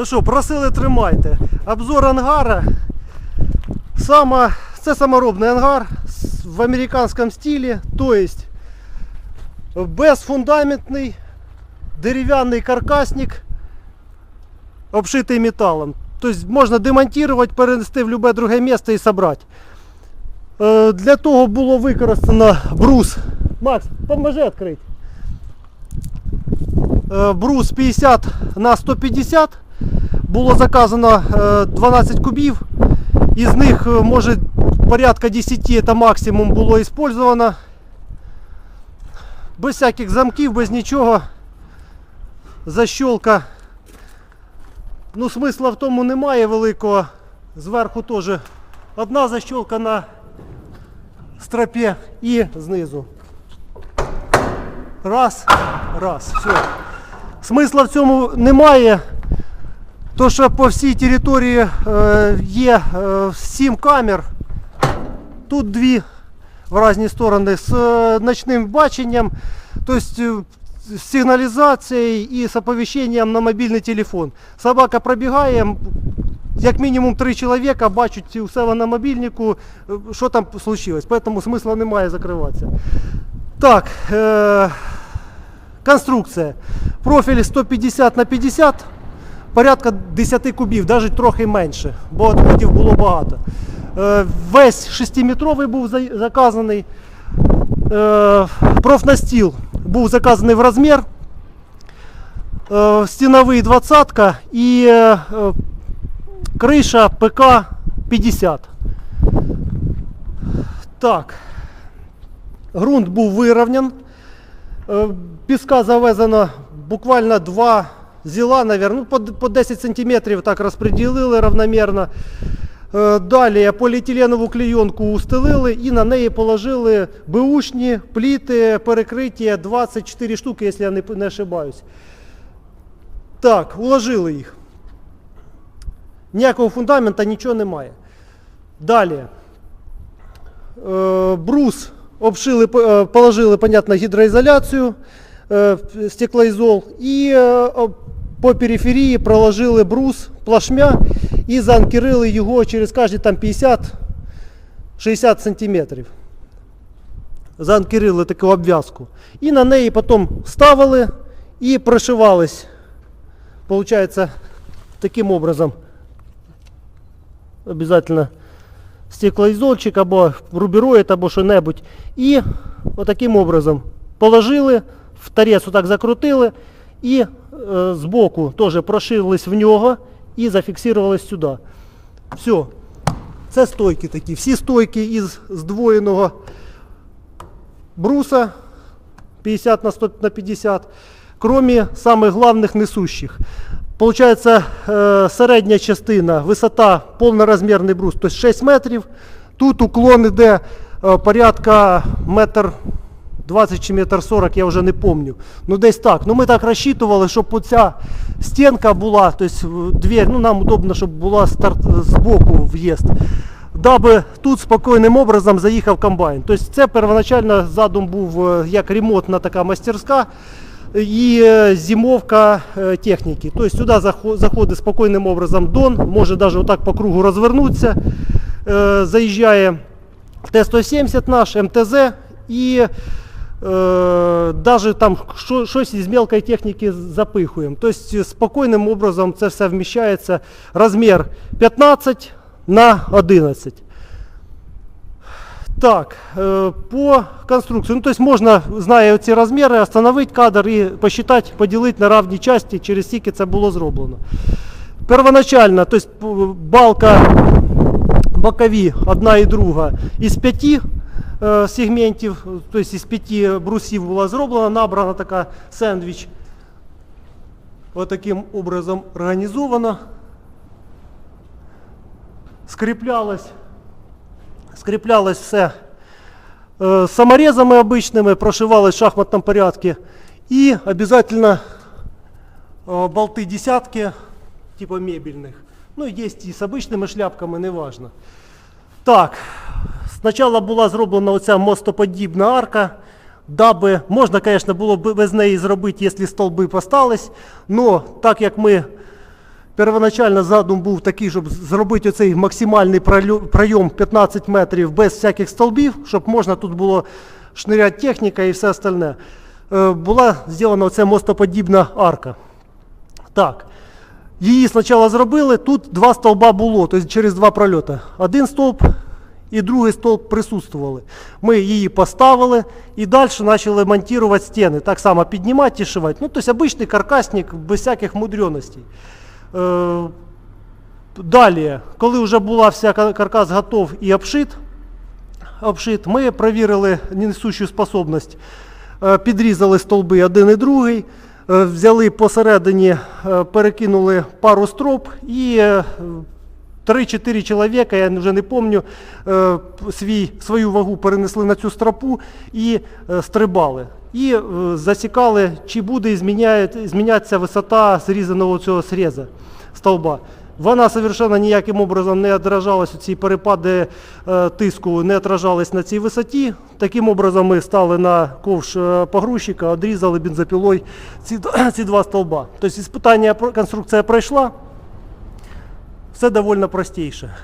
Ну що, просили тримайте. Обзор ангара. Сама, це саморобний ангар в американському стилі. Тобто безфундаментний дерев'яний каркасник, обшитий металом. Тобто можна демонтувати, перенести в будь-яке друге місце і зібрати. Е, Для того було використано брус. Макс, поможи відкрити. Е, Брус 50 на 150. Було заказано е, 12 кубів. Із них е, може порядка 10 це максимум було использовано. Без всяких замків, без нічого. Защолка. Ну, смисла в тому немає великого. Зверху теж одна защолка на стропі і знизу. Раз, раз, все. Смисла в цьому немає. То, що по всій території е, є е, 7 камер, тут дві в різні сторони з е, ночним баченням, тобто е, з сигналізацією і з оповіщенням на мобільний телефон. Собака пробігає, м, як мінімум три чоловіка бачать у себе на мобільнику, е, що там случилось. Тому смисла немає закриватися. Так, е, конструкція. Профіль 150 на 50, Порядка 10 кубів, навіть трохи менше, бо відходів було багато. Е, весь 6-метровий був заказаний. Е, профнастіл був заказаний в розмір. Е, стіновий 20 і криша ПК 50. Так. Грунт був вирівнян. Піска завезено буквально два зіла, наверное, ну, по, по 10 сантиметрів так розподілили равномірно. Е, Далі поліетиленову клейонку устелили і на неї положили беушні пліти перекриття 24 штуки, якщо я не, не ошибаюсь. Так, уложили їх. Ніякого фундамента, нічого немає. Далі. Е, брус обшили, е, положили, понятно, гідроізоляцію, стеклоізол і по периферії проложили брус плашмя і заанкерили його через кожні там 50-60 сантиметрів. Заанкерили таку обв'язку. І на неї потім ставили і пришивались. Получається таким образом. Обязательно стеклоізольчик або рубероїд, або що-небудь. І отаким образом положили, в торець отак закрутили і е, збоку теж прошились в нього і зафіксувались сюди. Все. Це стойки такі. Всі стойки із здвоєного бруса 50 на 100 на 50, кроме самых главных несущих. Получается, э, середня частина, висота, повноразмірний брус, тобто 6 метрів. Тут уклон іде е, порядка метр 20 чи метр 40, я вже не помню. Ну десь так. Ну ми так розчитували, щоб оця стінка була, тобто двір, ну нам удобно, щоб була старт з боку в'їзд. Даби тут спокійним образом заїхав комбайн. Тобто це первоначально задум був е, як ремонтна така мастерська і е, зимовка е, техніки. Тобто сюди заходить спокійним образом Дон, може навіть отак по кругу розвернутися. Е, Заїжджає Т-170 наш, МТЗ і е, даже там що- щось із мелкої техніки запихуємо. Тобто спокійним образом це все вміщається. Розмір 15 на 11. Так, е, по конструкції. Ну, тобто можна, знає ці розміри, встановити кадр і посчитати, поділити на рівні часті, через скільки це було зроблено. Первоначально, тобто балка бокові, одна і друга, із п'яти е, сегментів, тобто із п'яти брусів була зроблена, набрана така сендвіч. Отаким образом організована. Скріплялось скріплялось все е, саморезами обичними, прошивалось в шахматному порядку. І обязательно е, болти десятки, типа мебельних. Ну, є і з обичними шляпками, неважно. Так, спочатку була зроблена оця мостоподібна арка, даби можна, звісно, було б без неї зробити, якщо столби постались. Но так як ми Первоначально задум був такий, щоб зробити оцей максимальний пройом 15 метрів без всяких столбів, щоб можна тут було шниряти техніка і все остальне. Е, Була зроблена оця мостоподібна арка. Так. Її спочатку зробили, тут два стовба було, тобто через два прольоти. Один стовп і другий стовп присутствували. Ми її поставили і далі почали монтувати стіни. Так само піднімати і шивати. Ну, тобто обичний каркасник без всяких мудреностей. Е, далі, коли вже була вся каркас готов і обшит, обшит, ми перевірили несущу способність. Е, Підрізали стовби один і другий, е, взяли посередині, перекинули пару строп і 3-4 чоловіка, я вже не пам'ятаю, е, свій, свою вагу перенесли на цю стропу і е, стрибали. І е, засікали, чи буде змінятися висота зрізаного цього среза стовба. Вона совершенно ніяким образом не отражалась, ці перепади тиску не отражались на цій висоті. Таким образом ми стали на ковш погрузчика, одрізали бензопилою ці, ці два стовба. Тобто іспитання конструкція пройшла, все довольно простіше.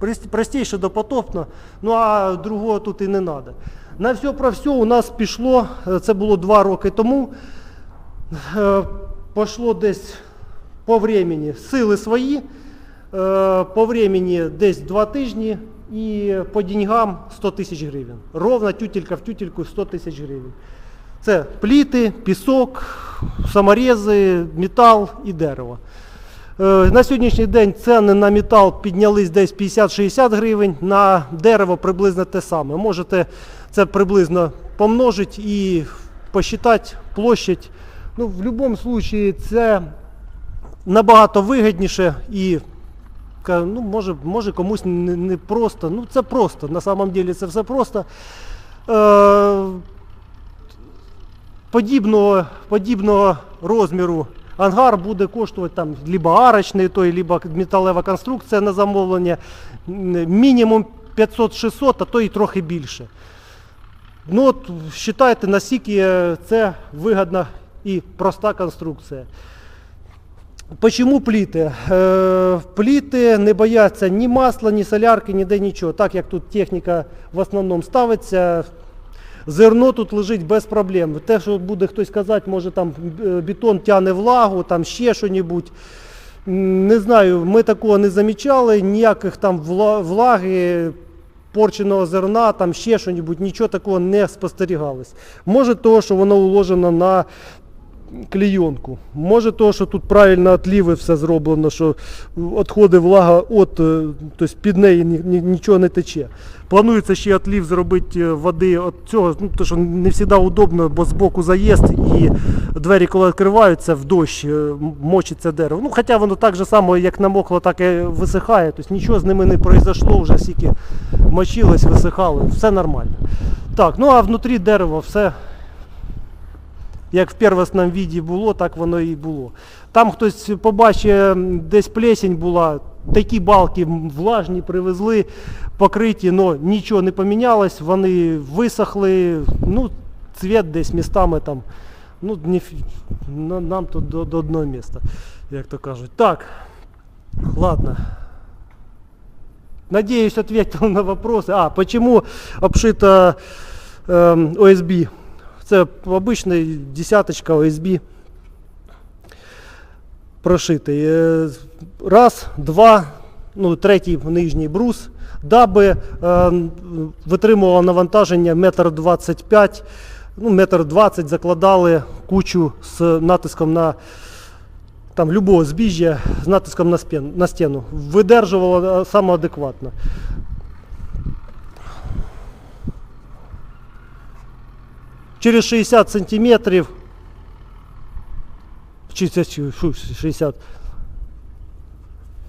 Прості- Простіше допотопно, ну а другого тут і не треба. На все про все у нас пішло, е, це було два роки тому. Е, Пошло десь по времени сили свої, е, по времени десь два тижні і по деньгам 100 тисяч гривень. Ровно тютелька в тютельку 100 тисяч гривень. Це пліти, пісок, саморези, метал і дерево. Е, На сьогоднішній день ціни на метал піднялись десь 50-60 гривень, на дерево приблизно те саме. Можете це приблизно помножити і посчитати площадь. Ну, в будь-якому випадку це набагато вигідніше і ну, може, може комусь не, не просто. Ну це просто. На самом деле це все просто. Е, подібного, подібного розміру ангар буде коштувати там либо арочний, той, либо металева конструкція на замовлення. Мінімум 500-600, а то і трохи більше. Ну от вважайте, наскільки це вигідна і проста конструкція. Почому пліти? Е, пліти не бояться ні масла, ні солярки, ніде нічого. Так як тут техніка в основному ставиться, зерно тут лежить без проблем. Те, що буде хтось казати, може там е, бетон тягне влагу, там ще що-небудь. Не знаю, ми такого не замічали, ніяких там влаги, порченого зерна, там ще що-небудь, нічого такого не спостерігалось. Може того, що воно уложено на клейонку. Може того, що тут правильно отліви все зроблено, що відходи влага от, е, тобто під неї ні- ні- нічого не тече. Планується ще отлів зробити е, води від цього, ну, тому що не завжди удобно, бо збоку заїзд і двері, коли відкриваються в дощ, е, мочиться дерево. Ну, хоча воно так же само, як намокло, так і висихає. Тобто нічого з ними не произошло, вже стільки мочилось, висихало, все нормально. Так, ну а внутрі дерева все як в первосному віді було, так воно і було. Там хтось побачив, десь плесень була, такі балки влажні привезли, покриті, але нічого не помінялось, вони висохли, ну, цвіт десь містами там. Ну, не, нам тут до, до одного міста, як то кажуть. Так, ладно. Надеюсь, ответил на вопросы. А, почему обшито эм, ОСБ? Це обичний десяточка ОСБ прошитий. Е, Раз, два, ну, третій нижній брус, даби е, витримувало навантаження метр двадцять п'ять, ну, метр двадцять закладали кучу з натиском на там, любого збіжжя з натиском на, спін, на стіну. Видержувало е, самоадекватно. через 60 сантиметрів. чи це чи- фу, 60.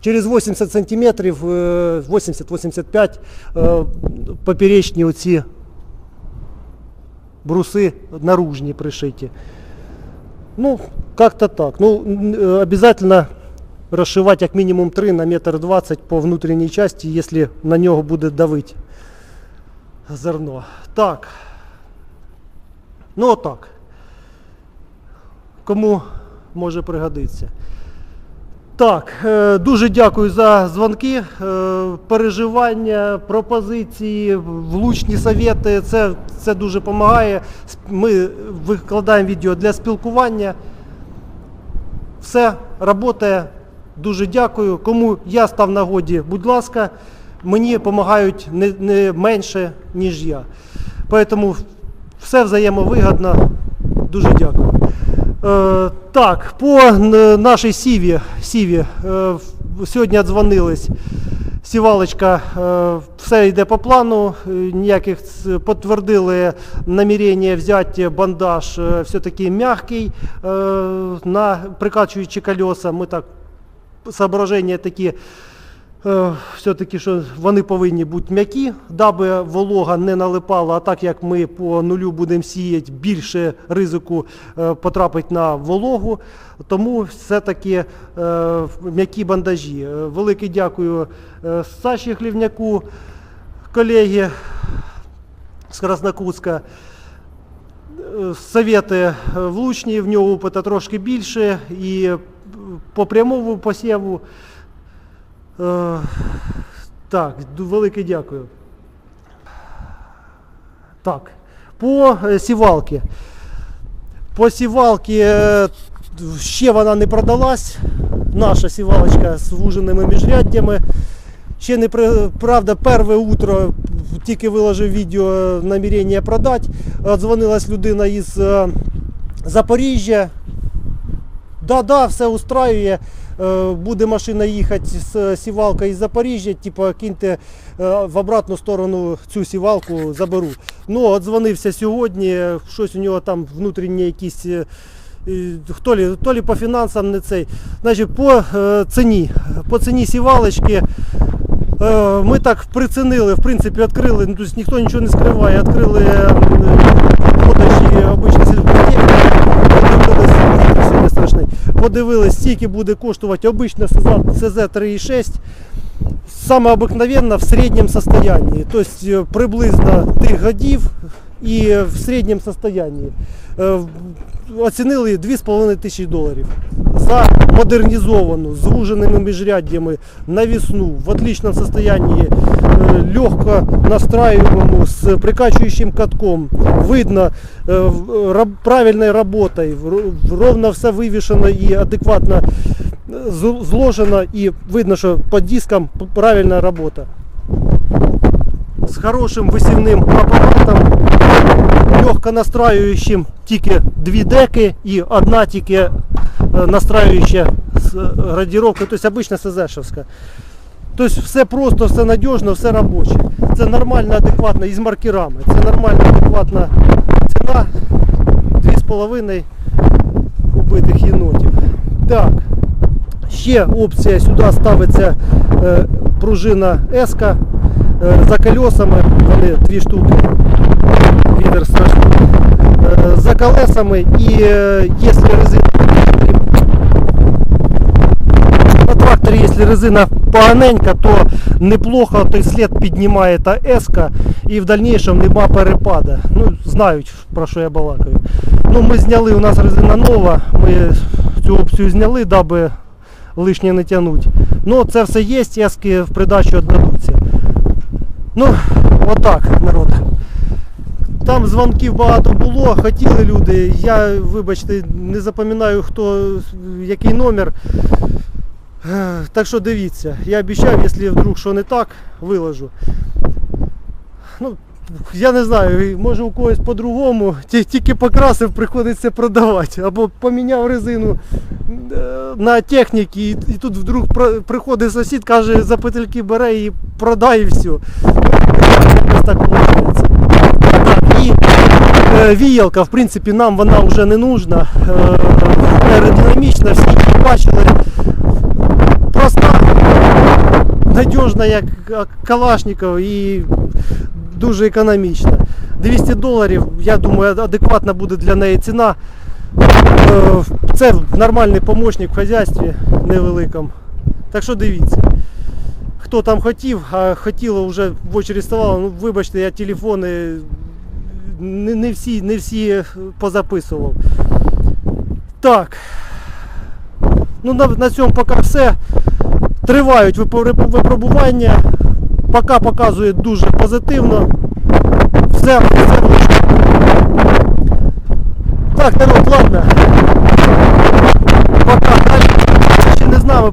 Через 80 сантиметрів, е, 80-85 е, поперечні оці бруси наружні пришиті. Ну, как-то так. Ну, н- э, обязательно розшивати як мінімум 3 на метр 20 по внутрішній часті, якщо на нього буде давити зерно. Так. Ну отак. Кому може пригодитися. Так, е, дуже дякую за дзвонки, е, переживання, пропозиції, влучні совєти. Це, це дуже допомагає. Ми викладаємо відео для спілкування. Все працює. Дуже дякую. Кому я став на годі, будь ласка, мені допомагають не, не менше, ніж я. Тому все взаємовигідно. Дуже дякую. Е, так, по нашій сіві, сіві е, сьогодні дзвонились. Сівалочка, е, все йде по плану, е, ніяких підтвердили намірення взяти бандаж е, все-таки м'який е, на прикачуючи колеса. Ми так соображення такі, е, все-таки, що вони повинні бути м'які, даби волога не налипала, а так як ми по нулю будемо сіяти, більше ризику е, потрапить на вологу. Тому все-таки е, м'які бандажі. Е, Велике дякую е, Саші Хлівняку, колеги з Краснокутська. Е, Совети е, влучні, в нього опита трошки більше і е, по прямому посіву. Е, Так, велике дякую. Так, по е, сівалки. По сівалки е, ще вона не продалась. Наша сівалочка з вуженими міжряддями. Ще не правда, перше утро тільки виложив відео намірення продати. Дзвонилась людина із Запоріжжя. Да, да, все устраює. Е, Буде машина їхати з сівалкою із Запоріжжя, типу киньте е, в обратну сторону цю сівалку заберу. Ну, от дзвонився сьогодні, щось у нього там внутрішні якісь. е, е, Хто лі, то лі по фінансам не цей. Значить, по е, ціні. По ціні сівалочки е, ми так прицінили, в принципі, відкрили, ну, тобто ніхто нічого не скриває, відкрили е, сільськогосподарської подивились, це не страшний. Подивились, скільки буде коштувати обична СЗ 3,6. Саме обикновенно в середньому состоянии. Тобто приблизно тих годів і в середньому состоянии. Е, Оцінили 2,5 тисячі доларів за модернізовану, з звуженими міжряддями, навісну, в отличном состоянии, е, легко настраиваемому, с прикачивающим катком. Видно э, в- раб- правильной работой, в- ровно все вывешено и адекватно э, з- зложено, и видно, что под диском п- правильная работа. С хорошим висівним апаратом, легко настраюючим тільки дві деки і одна тільки е, настраююча е, градіровкою, тобто обична СЗшевська. Тобто все просто, все надіжно, все робоче. Це нормально, адекватно і маркерами. Це нормальна, адекватна ціна. 2,5 убитих єнотів. Так. Ще опція сюди ставиться е, пружина е, за колесами. Вони дві штуки. Відер страшний. Е, за колесами і е, якщо резина на тракторі, якщо резина поганенька, то неплохо той слід піднімає та еска і в дальнейшем нема перепада. Ну, знають про що я балакаю. Ну, ми зняли, у нас резина нова, ми цю опцію зняли, даби лишнє не тягнуть. Ну, це все є, ески в придачу віддадуться. Ну, отак, народ. Там дзвонків багато було, хотіли люди. Я, вибачте, не запам'ятаю, хто який номер. Так що дивіться, я обіцяв, якщо вдруг що не так, виложу. Ну, я не знаю, може у когось по-другому, тільки покрасив, приходиться продавати. Або поміняв резину е, на техніки, і, тут вдруг приходить сусід, каже, за петельки бере і продай все. Так. І е, віялка, в принципі, нам вона вже не нужна. Е, аеродинамічна, всі бачили. Проста, надіжна, як Калашников і дуже економічна. 200 доларів, я думаю, адекватна буде для неї ціна. Е, Це нормальний помощник в хазяйстві невеликому. Так що дивіться. Хто там хотів, а хотіло вже в очередь ставало, ну вибачте, я телефони не, не, всі, не всі позаписував. Так. Ну, на, на цьому поки все. Тривають випро- випробування. Поки показує дуже позитивно. Все, все влучно. Так, народ, ладно. Пока. Далі ще не з нами.